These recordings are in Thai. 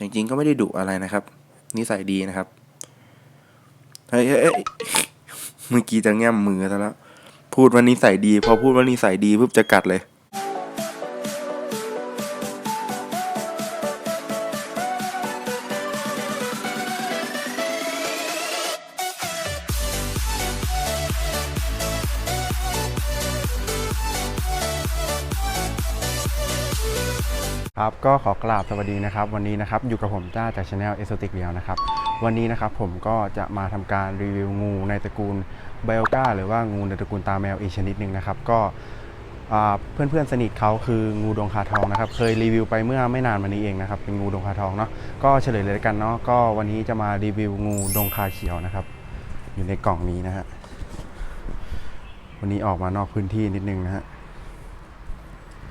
จริงๆก็ไม่ได้ดุอะไรนะครับ นิสัยดีนะครับ เฮ้ยเฮ้ยเมื่อกี้จะแง้มมือซะแล้ว พูดว่านิสัยดี พอพูดว่านิสัยดีปุ๊บจะกัดเลย ครับก็ขอกราบสวัสดีนะครับ วันนี้นะครับอยู่กับผมจ้าจากช anel เอ o โ i ติกเดียวนะครับ วันนี้นะครับผมก็จะมาทำการรีวิวงูในตระกูลไบโอกาหรือว่างูในตระกูลตาแมวอีกชนิดหนึ่งนะครับ ก็อ่าเพื่อนๆสนิทเขาคืองูดงคาทองนะครับ เคยรีวิวไปเมื่อไม่นานมานี้เองนะครับเป็นงูดงคาทองเนาะก็เฉลยเลยกันเนาะก็วันนี้จะมารีวิวงูดงคาเขียวนะครับ อยู่ในกล่องนี้นะฮะวันนี้ออกมานอกพื้นที่นิดนึงนะฮะ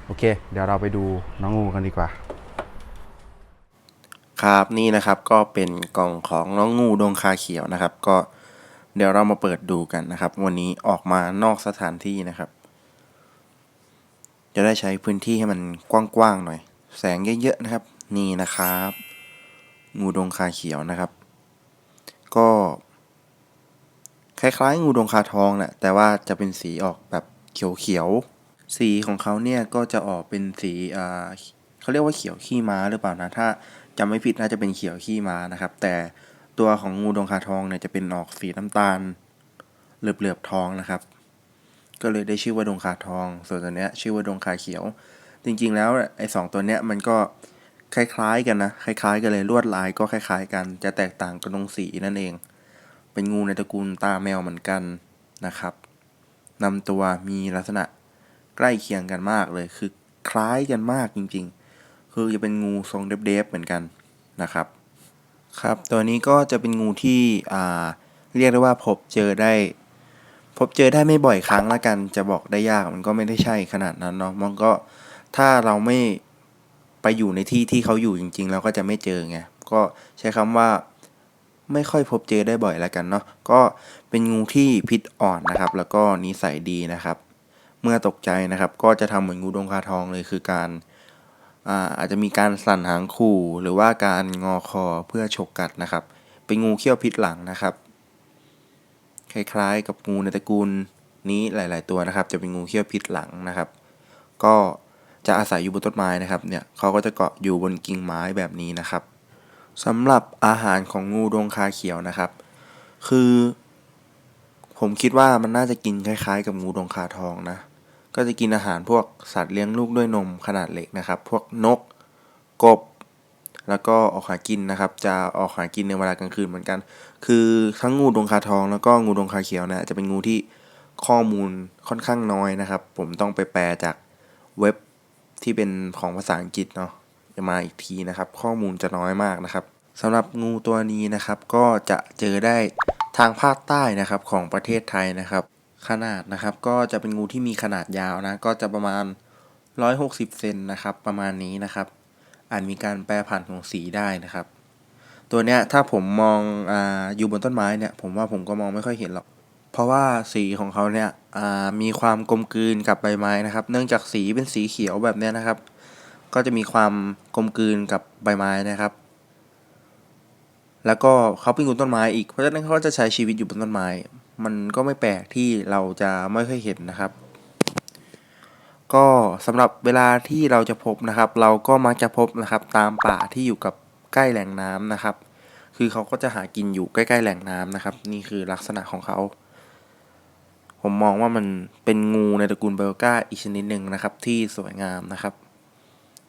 โอเค เดี๋ยวเราไปดูน้องงูกันดีกว่า ครับนี่นะครับก็เป็นกล่องของน้องงูดงคาเขียวนะครับ ก็เดี๋ยวเรามาเปิดดูกันนะครับ วันนี้ออกมานอกสถานที่นะครับ จะได้ใช้พื้นที่ให้มันกว้างๆหน่อย แสงเยอะๆนะครับ นี่นะครับ งูดงคาเขียวนะครับ ก็คล้ายๆ งูดงคาทองแหละแต่ว่าจะเป็นสีออกแบบเขียวๆ สีของเขาเนี่ยก็จะออกเป็นสีอ่าเขาเรียกว่าเขียวขี้ม้าหรือเปล่านะถ้าจำไม่ผิดน่าจะเป็นเขียวขี้ม้านะครับ แต่ตัวของงูดงคาทองเนี่ยจะเป็นออกสีน้ำตาลเหลือบๆทองนะครับ ก็เลยได้ชื่อว่าดงคาทอง ส่วนตัวเนี้ยชื่อว่าดงคาเขียว จริงๆแล้วไอ้สองตัวเนี้ยมันก็คล้ายๆกันนะคล้ายๆกันเลยลวดลายก็คล้าย ๆ กัน จะแตกต่างกันตรงสีนั่นเอง เป็นงูในตระกูลตาแมวเหมือนกันนะครับนำตัวมีลักษณะ ใกล้เคียงกันมากเลย คือคล้ายกันมากจริง ๆ คือจะเป็นงูทรงเดฟๆเหมือนกันนะครับ ครับ ตัวนี้ก็จะเป็นงูที่อ่าเรียกได้ว่าพบเจอได้ พบเจอได้ไม่บ่อยครั้งละกัน จะบอกได้ยากมันก็ไม่ได้ใช่ขนาดนั้นเนาะมันก็ถ้าเราไม่ไปอยู่ในที่ที่เขาอยู่จริง ๆ เราก็จะไม่เจอไงก็ใช้คำว่าไม่ค่อยพบเจอได้บ่อยแล้วกันเนาะก็เป็นงูที่พิษอ่อนนะครับ แล้วก็นิสัยดีนะครับ เมื่อตกใจนะครับ ก็จะทำเหมือนงูดงคาทองเลยคือการอาอาจจะมีการสั่นหางขู่หรือว่าการงอคอเพื่อฉกกัดนะครับ เป็นงูเขี้ยวพิษหลังนะครับ คล้ายๆ กับงูในตระกูลนี้หลาย ๆ ตัวนะครับ จะเป็นงูเขี้ยวพิษหลังนะครับ ก็จะอาศัยอยู่บนต้นไม้นะครับ เนี่ยเขาก็จะเกาะอยู่บนกิ่งไม้แบบนี้นะครับสำหรับอาหารของงูดงคาเขียวนะครับ คือ ผมคิดว่ามันน่าจะกินคล้าย ๆ กับงูดงคาทองนะ ก็จะกินอาหารพวกสัตว์เลี้ยงลูกด้วยนมขนาดเล็กนะครับ พวกนก กบ แล้วก็ออกหากินนะครับ จะออกหากินในเวลากลางคืนเหมือนกัน คือทั้งงูดงคาทองแล้วก็งูดงคาเขียวเนี่ยจะเป็นงูที่ข้อมูลค่อนข้างน้อยนะครับ ผมต้องไปแปลจากเว็บที่เป็นของภาษาอังกฤษเนาะจะมาอีกทีนะครับ ข้อมูลจะน้อยมากนะครับสำหรับงูตัวนี้นะครับ ก็จะเจอได้ทางภาคใต้นะครับของประเทศไทยนะครับ ขนาดนะครับ ก็จะเป็นงูที่มีขนาดยาวนะ ก็จะประมาณ 160 เซนนะครับ ประมาณนี้นะครับ อาจมีการแปรผันของสีได้นะครับ ตัวเนี้ยถ้าผมมองอาอยู่บนต้นไม้เนี่ย ผมว่าผมก็มองไม่ค่อยเห็นหรอก เพราะว่าสีของเขาเนี่ยอ่ามีความกลมกลืนกับใบไม้นะครับ เนื่องจากสีเป็นสีเขียวแบบเนี้ยนะครับ ก็จะมีความกลมกลืนกับใบไม้นะครับ แล้วก็เขาเป็นงูต้นไม้อีก เพราะฉะนั้นเขาจะใช้ชีวิตอยู่บนต้นไม้ มันก็ไม่แปลกที่เราจะไม่ค่อยเห็นนะครับ ก็สำหรับเวลาที่เราจะพบนะครับ เราก็มักจะพบนะครับ ตามป่าที่อยู่กับใกล้แหล่งน้ำนะครับ คือเขาก็จะหากินอยู่ใกล้ๆแหล่งน้ำนะครับ นี่คือลักษณะของเขา ผมมองว่ามันเป็นงูในตระกูลไบโอก้าอีกชนิดหนึ่งนะครับ ที่สวยงามนะครับ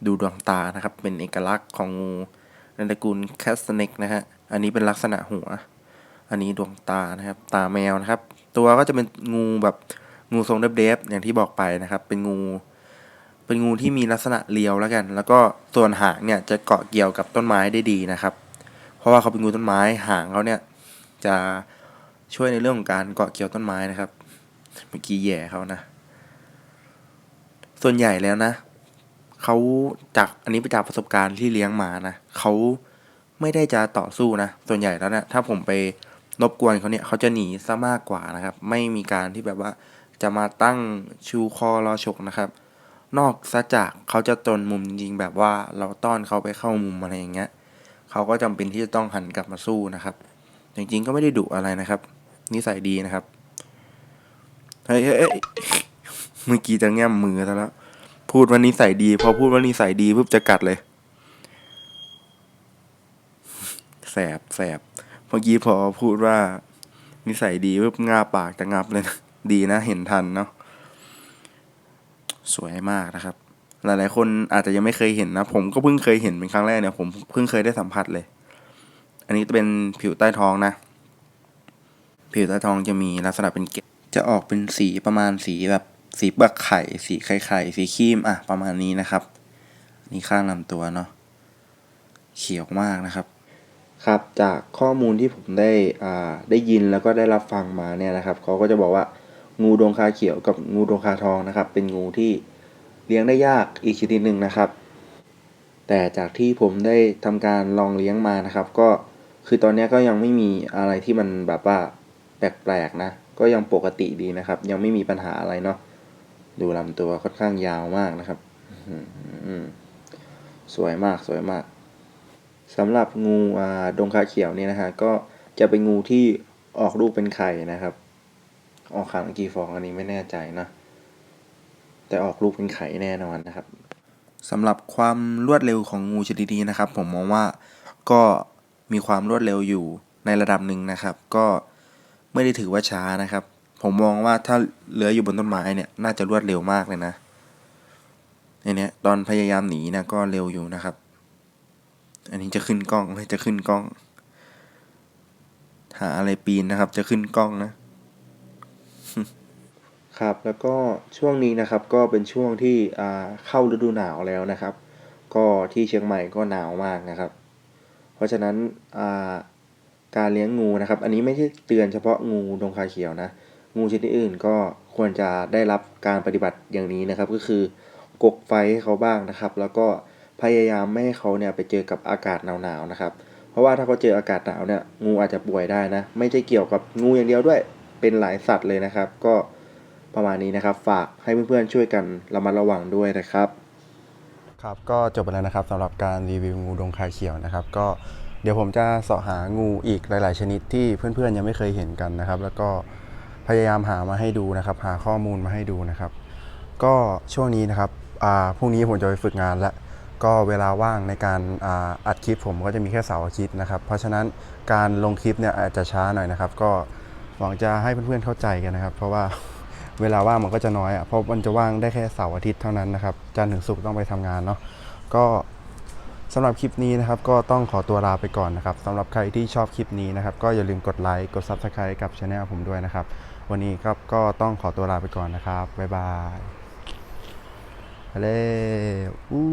ดูดวงตานะครับ เป็นเอกลักษณ์ของงูในตระกูลแคสเนกนะฮะอันนี้เป็นลักษณะหัว อันนี้ดวงตานะครับ ตาแมวนะครับ ตัวก็จะเป็นงูแบบงูทรงเดฟๆอย่างที่บอกไปนะครับ เป็นงู เป็นงูที่มีลักษณะเรียวแล้วกัน แล้วก็ส่วนหางเนี่ยจะเกาะเกี่ยวกับต้นไม้ได้ดีนะครับ เพราะว่าเขาเป็นงูต้นไม้หางเขาเนี่ยจะช่วยในเรื่องของการเกาะเกี่ยวต้นไม้นะครับเมื่อกี้แย่เขานะ ส่วนใหญ่แล้วนะเขาจากอันนี้ไปจากประสบการณ์ที่เลี้ยงมานะเขาไม่ได้จะต่อสู้นะ ส่วนใหญ่แล้วนะถ้าผมไป รบกวนเขาเนี่ยเขาจะหนีซะมากกว่านะครับ ไม่มีการที่แบบว่าจะมาตั้งชูคอรอฉกนะครับ นอกซะจากเขาจะตนมุมจริงแบบว่าเราต้อนเขาไปเข้ามุมอะไรอย่างเงี้ยเขาก็จำเป็นที่จะต้องหันกลับมาสู้นะครับ จริงๆก็ไม่ได้ดุอะไรนะครับ นิสัยดีนะครับเฮ้ยเฮ้ยเฮ้ยเมื่อกี้จะแง้มมือซะแล้วพูดว่านิสัยดี พอพูดว่านิสัยดีปุ๊บจะกัดเลยแสบแสบ เมื่อกี้พอพูดว่านิสัยดีปุ๊บงาปากจะงับเลยนะดีนะเห็นทันเนาะสวยมากนะครับ หลาย ๆ คนอาจจะยังไม่เคยเห็นนะ ผมก็เพิ่งเคยเห็นเป็นครั้งแรกเนี่ย ผมเพิ่งเคยได้สัมผัสเลย อันนี้จะเป็นผิวใต้ท้องนะ ผิวใต้ท้องจะมีลักษณะเป็นเกล็ดจะออกเป็นสีประมาณสีแบบสีเปลือกไข่ สีไข่ไข่สีครีมอะประมาณนี้นะครับ นี่ข้างลำตัวเนาะเขียวมากนะครับ ครับจากข้อมูลที่ผมได้อ่าได้ยินแล้วก็ได้รับฟังมาเนี่ยนะครับเขาก็จะบอกว่างูดงคาเขียวกับงูดงคาทองนะครับ เป็นงูที่เลี้ยงได้ยากอีกชนิดหนึ่งนะครับ แต่จากที่ผมได้ทำการลองเลี้ยงมานะครับ ก็คือตอนนี้ก็ยังไม่มีอะไรที่มันแบบว่าแปลกๆนะก็ยังปกติดีนะครับ ยังไม่มีปัญหาอะไรเนาะดูลำตัวค่อนข้างยาวมากนะครับสวยมากสวยมาก สำหรับงูดงคาเขียวเนี่ยนะฮะก็จะเป็นงูที่ออกลูกเป็นไข่นะครับ ออกไข่กี่ฟองอันนี้ไม่แน่ใจนะ แต่ออกลูกเป็นไข่แน่นอนนะครับสำหรับความรวดเร็วของงูชนิดนี้นะครับ ผมมองว่าก็มีความรวดเร็วอยู่ในระดับหนึ่งนะครับ ก็ไม่ได้ถือว่าช้านะครับ ผมมองว่าถ้าเหลืออยู่บนต้นไม้เนี่ยน่าจะรวดเร็วมากเลยนะในนี้ตอนพยายามหนีนะก็เร็วอยู่นะครับ อันนี้จะขึ้นกล้องไม่จะขึ้นกล้อง หาอะไรปีนนะครับ จะขึ้นกล้องนะ ครับแล้วก็ช่วงนี้นะครับ ก็เป็นช่วงที่เข้าฤดูหนาวแล้วนะครับ ก็ที่เชียงใหม่ก็หนาวมากนะครับ เพราะฉะนั้นการเลี้ยงงูนะครับ อันนี้ไม่ใช่เตือนเฉพาะงูดงคาเขียวนะ งูชนิดอื่นก็ควรจะได้รับการปฏิบัติอย่างนี้นะครับ ก็คือกกไฟให้เขาบ้างนะครับ แล้วก็ พยายามไม่ให้เขาเนี่ยไปเจอกับอากาศหนาวๆนะครับ เพราะว่าถ้าเขาเจออากาศหนาวเนี่ยงูอาจจะป่วยได้นะ ไม่ใช่เกี่ยวกับงูอย่างเดียวด้วยเป็นหลายสัตว์เลยนะครับ ก็ประมาณนี้นะครับ ฝากให้เพื่อนๆช่วยกันระมัดระวังด้วยนะครับ ครับก็จบไปแล้วนะครับสำหรับการรีวิวงูดงคาเขียวนะครับ ก็เดี๋ยวผมจะเสาะหางูอีกหลาย ๆ ชนิดที่เพื่อนๆยังไม่เคยเห็นกันนะครับ แล้วก็พยายามหามาให้ดูนะครับ หาข้อมูลมาให้ดูนะครับ ก็ช่วงนี้นะครับอ่าพรุ่งนี้ผมจะไปฝึกงานแล้ว ก็เวลาว่างในการอ,าอัดคลิปผมก็จะมีแค่เสาร์อาทิตย์นะครับ เพราะฉะนั้นการลงคลิปเนี่ยอาจจะช้าหน่อยนะครับ ก็หวังจะให้เพื่อนๆเข้าใจกันนะครับ เพราะว่าเวลาว่างมันก็จะน้อยอะเพราะมันจะว่างได้แค่เสาร์อาทิตย์เท่านั้นนะครับจันทร์ถึงศุกร์ต้องไปทำงานเนาะก็สำหรับคลิปนี้นะครับก็ต้องขอตัวลาไปก่อนนะครับสำหรับใครที่ชอบคลิปนี้นะครับ ก็อย่าลืมกดไลค์กด Subscribe กับช anel ผมด้วยนะครับ วันนี้ครับก็ต้องขอตัวลาไปก่อนนะครับบ๊ายบาย ไปเลยอู้